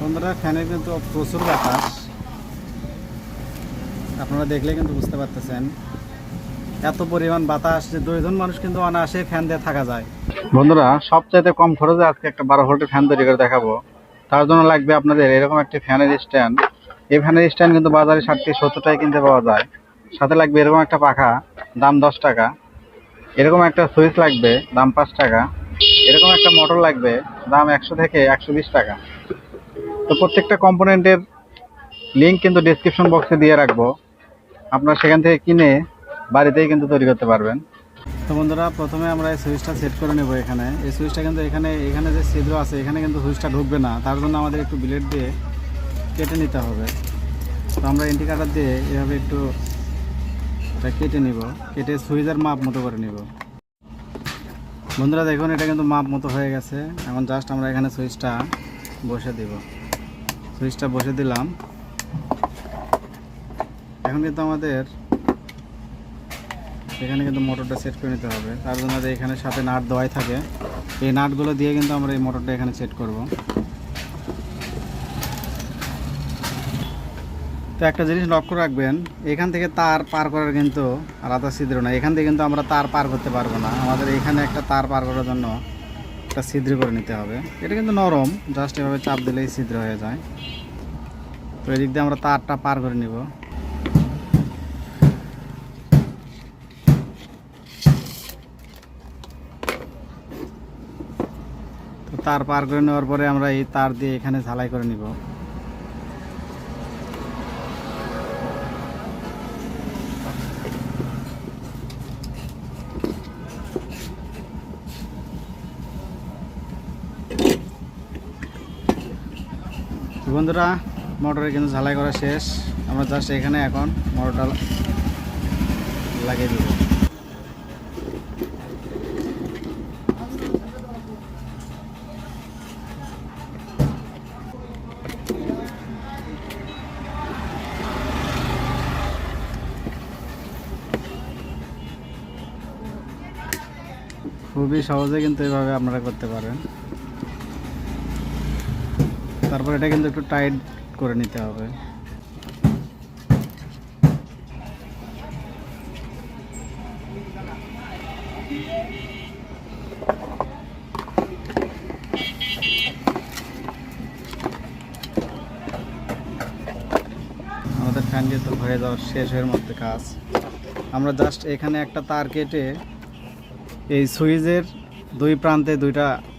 বন্ধুরা, ফ্যানের কিন্তু প্রচুর বাতাস। আপনারা দেখলে কিন্তু বুঝতে পারতেছেন। এত পরিমাণ বাতাস যে দুইজন মানুষ কিন্তু অনায়াসে ফ্যান দিয়ে থাকা যায়। বন্ধুরা, সবচাইতে কম খরচে আজকে একটা বারো ভোল্টের ফ্যান তৈরি করে দেখাবো। তার জন্য লাগবে আপনাদের এরকম একটি ফ্যানের স্ট্যান্ড। এই ফ্যানের স্ট্যান্ড কিন্তু বাজারে ষাট থেকে সত্তর টাকায় কিনতে পাওয়া যায়। সাথে লাগবে এরকম একটা পাখা, দাম দশ টাকা। এরকম একটা সুইচ লাগবে, দাম পাঁচ টাকা। এরকম একটা মোটর লাগবে, দাম একশো থেকে একশো বিশ টাকা। তো প্রত্যেকটা কম্পোনেন্টের লিঙ্ক কিন্তু ডিসক্রিপশন বক্সে দিয়ে রাখব। আপনারা সেখান থেকে কিনে বাড়িতেই কিন্তু তৈরি করতে পারবেন। তো বন্ধুরা, প্রথমে আমরা এই সুইচটা সেট করে নেব এখানে। এই সুইচটা কিন্তু এখানে এখানে যে ছিদ্র আছে, এখানে কিন্তু সুইচটা ঢুকবে না। তার জন্য আমাদের একটু ব্লেড দিয়ে কেটে নিতে হবে। তো আমরা ইন্ডিকেটার দিয়ে এভাবে একটু এটা কেটে নিব। কেটে সুইচের মাপ মতো করে নিব। বন্ধুরা, দেখুন, এটা কিন্তু মাপ মতো হয়ে গেছে। এখন জাস্ট আমরা এখানে সুইচটা বসে দিব। সুইচটা বসে দিলাম। এখন কিন্তু আমাদের এখানে কিন্তু মোটরটা সেট করে নিতে হবে। তার জন্য এখানে সাথে নাট দেওয়াই থাকে। এই নাটগুলো দিয়ে কিন্তু আমরা এই মোটরটা এখানে সেট করব। তো একটা জিনিস লক্ষ্য রাখবেন, এখান থেকে তার পার করার কিন্তু আলাদা ছিদ্র না এখান থেকে কিন্তু আমরা তার পার করতে পারব না। আমাদের এখানে একটা তার পার করার জন্য একটা ছিদ্র করে নিতে হবে। এটা কিন্তু নরম জাস্ট এভাবে চাপ দিলেই ছিদ্র হয়ে যায়। তো এদিক দিয়ে আমরা তারটা পার করে নিব। তো তার পার করে নেওয়ার পরে আমরা এই তার দিয়ে এখানে ঝালাই করে নিব। বন্ধুরা মোটরে কিন্তু ঝালাই করা শেষ। আমরা জাস্ট এখানে এখন মোটরটা লাগিয়ে দিব। খুবই সহজে কিন্তু এভাবে আপনারা করতে পারেন। তারপর এটা কিন্তু একটু টাইট করে নিতে হবে। আমাদের ফ্যান কিন্তু হয়ে যাওয়ার শেষ হয়ে মধ্যে কাজ। আমরা জাস্ট এখানে একটা তার কেটে এই সুইচের দুই প্রান্তে দুইটা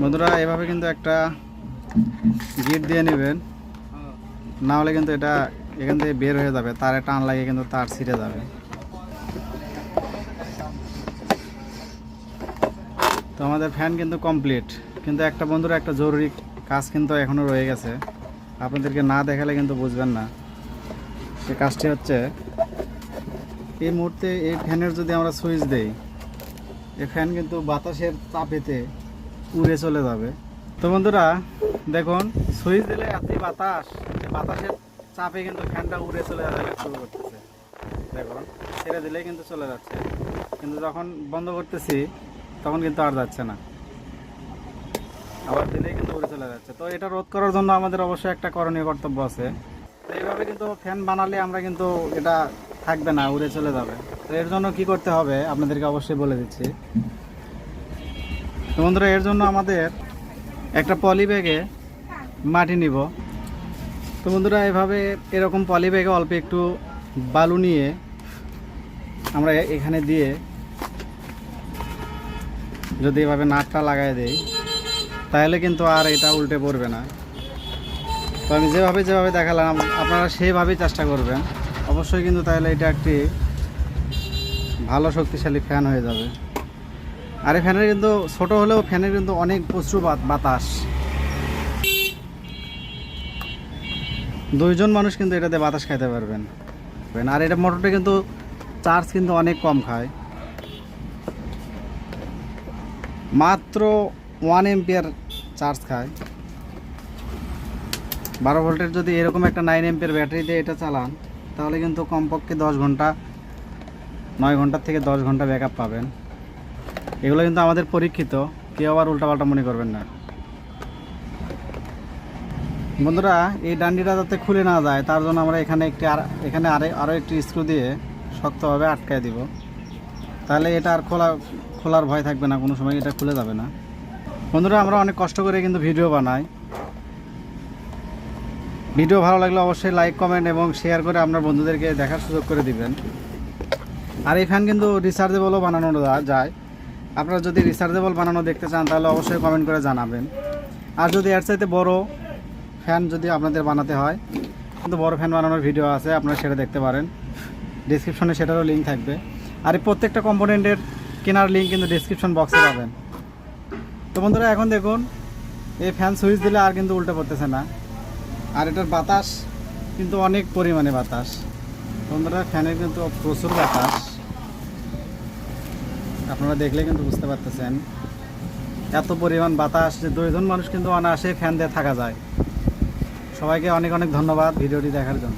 বন্ধুরা, এভাবে কিন্তু একটা গিট দিয়ে নেবেন। না হলে কিন্তু এটা এখান থেকে বের হয়ে যাবে। তারে টান লাগে কিন্তু তার ছিঁড়ে যাবে। তো আমাদের ফ্যান কিন্তু কমপ্লিট কিন্তু একটা বন্ধুরা, একটা জরুরি কাজ কিন্তু এখনও রয়ে গেছে। আপনাদেরকে না দেখালে কিন্তু বুঝবেন না। সে কাজটি হচ্ছে, এই মুহূর্তে এই ফ্যানের যদি আমরা সুইচ দেই, এই ফ্যান কিন্তু বাতাসের চাপেতে উড়ে চলে যাবে। তো বন্ধুরা, দেখুন, সুইচ দিলে এত বাতাস বাতাসের চাপে কিন্তু ফ্যানটা উড়ে চলে যাবে শুরু করতেছে। দেখুন, ছেড়ে দিলেই কিন্তু চলে যাচ্ছে। কিন্তু যখন বন্ধ করতেছি, তখন কিন্তু আর যাচ্ছে না। আবার দিলেই কিন্তু উড়ে চলে যাচ্ছে। তো এটা রোধ করার জন্য আমাদের অবশ্যই একটা করণীয় কর্তব্য আছে। তো এইভাবে কিন্তু ফ্যান বানালে আমরা কিন্তু এটা থাকবে না, উড়ে চলে যাবে। তো এর জন্য কি করতে হবে, আপনাদেরকে অবশ্যই বলে দিচ্ছি। তো বন্ধুরা, এর জন্য আমাদের একটা পলি ব্যাগে মাটি নিব। তো বন্ধুরা, এভাবে এরকম পলি ব্যাগে অল্প একটু বালু নিয়ে আমরা এখানে দিয়ে যদি এভাবে নাটটা লাগাই দেই, তাহলে কিন্তু আর এটা উল্টে পড়বে না। তো আমি যেভাবে যেভাবে দেখালাম, আপনারা সেইভাবেই চেষ্টা করবেন। অবশ্যই কিন্তু তাহলে এটা একটি ভালো শক্তিশালী ফ্যান হয়ে যাবে। আর এই ফ্যানের কিন্তু ছোট হলেও ফ্যানের কিন্তু অনেক প্রচুর বাতাস। দুইজন মানুষ কিন্তু এটাতে বাতাস খাইতে পারবেন। আর এটা মোটরটা কিন্তু চার্জ কিন্তু অনেক কম খায়। মাত্র ওয়ান এম্পিয়ার চার্জ খায়। বারো ভোল্টের যদি এরকম একটা নাইন এম্পিয়ার ব্যাটারি দিয়ে এটা চালান, তাহলে কিন্তু কমপক্ষে দশ ঘণ্টা, নয় ঘণ্টার থেকে দশ ঘণ্টা ব্যাকআপ পাবেন। এগুলো কিন্তু আমাদের পরীক্ষিত। কেউ আবার উল্টাপাল্টা মনে করবেন না। বন্ধুরা, এই ডান্ডিটা যাতে খুলে না যায়, তার জন্য আমরা এখানে একটি এখানে আরে আরও একটি স্ক্রু দিয়ে শক্তভাবে আটকায় দিব। তাহলে এটা আর খোলা, খোলার ভয় থাকবে না, কোনো সময় এটা খুলে যাবে না। বন্ধুরা, আমরা অনেক কষ্ট করে কিন্তু ভিডিও বানাই। ভিডিও ভালো লাগলে অবশ্যই লাইক, কমেন্ট এবং শেয়ার করে আপনার বন্ধুদেরকে দেখার সুযোগ করে দিবেন। আর এই ফ্যান কিন্তু রিচার্জেবলও বানানো যায়। আপনারা যদি রিচার্জেবল বানানো দেখতে চান, তাহলে অবশ্যই কমেন্ট করে জানাবেন। আর যদি এর চাইতে বড় ফ্যান যদি আপনাদের বানাতে হয়, কিন্তু বড় ফ্যান বানানোর ভিডিও আছে, আপনারা সেটা দেখতে পারেন। ডিসক্রিপশনে সেটারও লিঙ্ক থাকবে। আর এই প্রত্যেকটা কম্পোনেন্টের কেনার লিঙ্ক কিন্তু ডিসক্রিপশন বক্সে পাবেন। তো বন্ধুরা, এখন দেখুন, এই ফ্যান সুইচ দিলে আর কিন্তু উল্টে পড়তেছে না। আর এটার বাতাস কিন্তু অনেক পরিমাণে বাতাস। বন্ধুরা ফ্যানের কিন্তু প্রচুর বাতাস। আপনারা দেখলে কিন্তু বুঝতে পারতেছেন। এত পরিমাণ বাতাস যে দুইজন মানুষ কিন্তু অনায়াসে ফ্যান দিয়ে থাকা যায়। সবাইকে অনেক অনেক ধন্যবাদ ভিডিওটি দেখার জন্য।